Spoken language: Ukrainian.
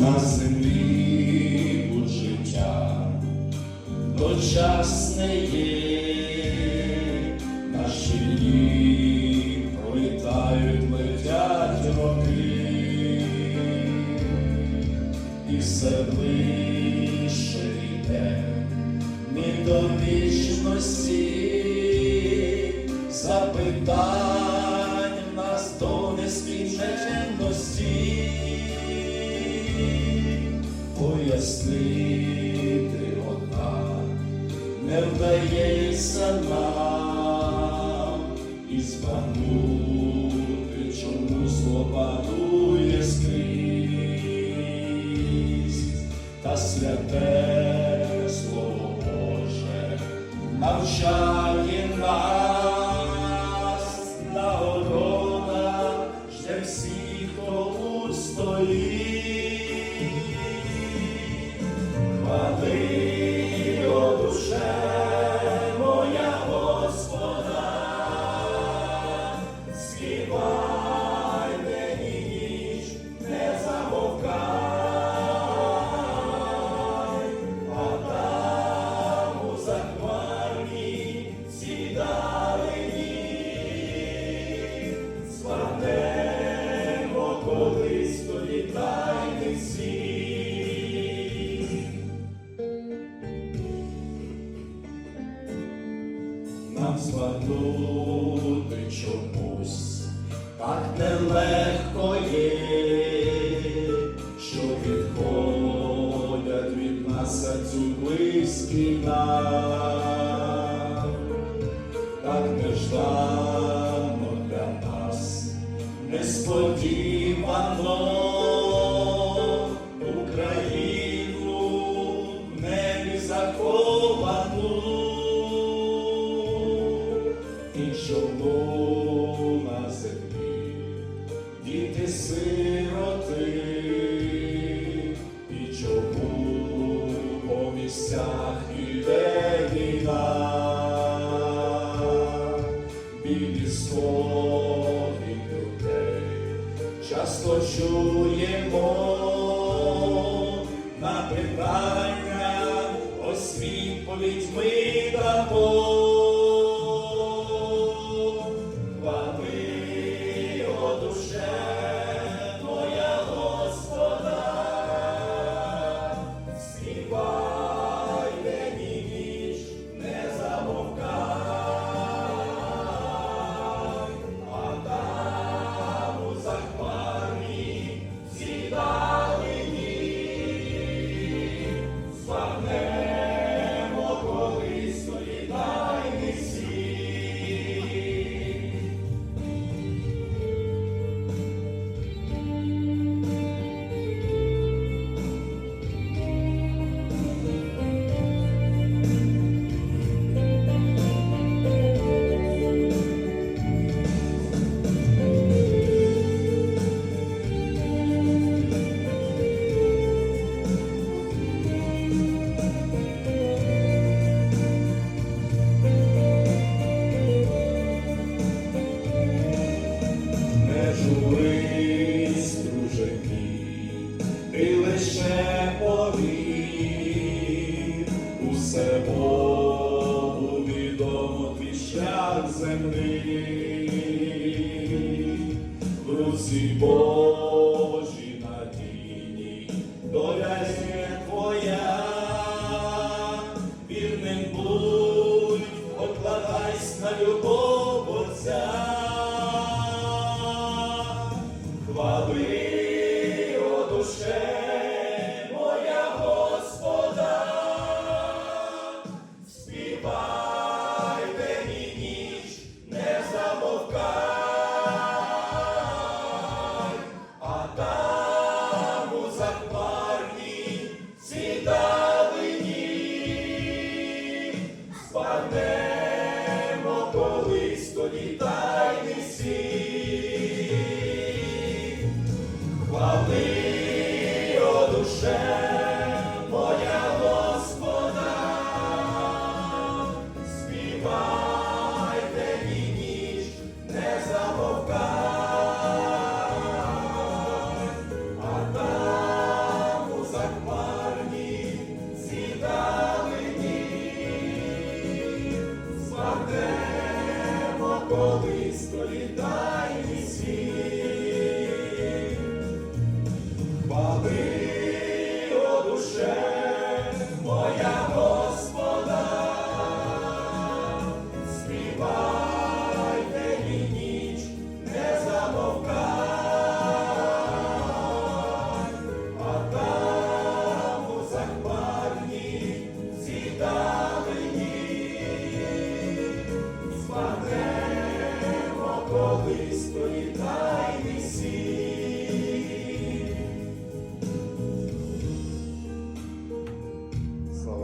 на землі будь життя, дочасне є, наші дні пролітають, летять роки, і все ближче йде, ми до вічності. Запитань пояснити одна не вдається нам нам збагнути чомусь. Так нелегко є, що відходять від нас серцю близькі нам, так неждано для нас, несподівано сироти, і чому по місцях іде війна, білі слові людей часто чуємо усе Богу відомо твій шлях земний, в руці Божі душе моя Господа, співайте і ніч не замовкай, а там у захмарні сідалині, спадемо Колись коліда. Sweet.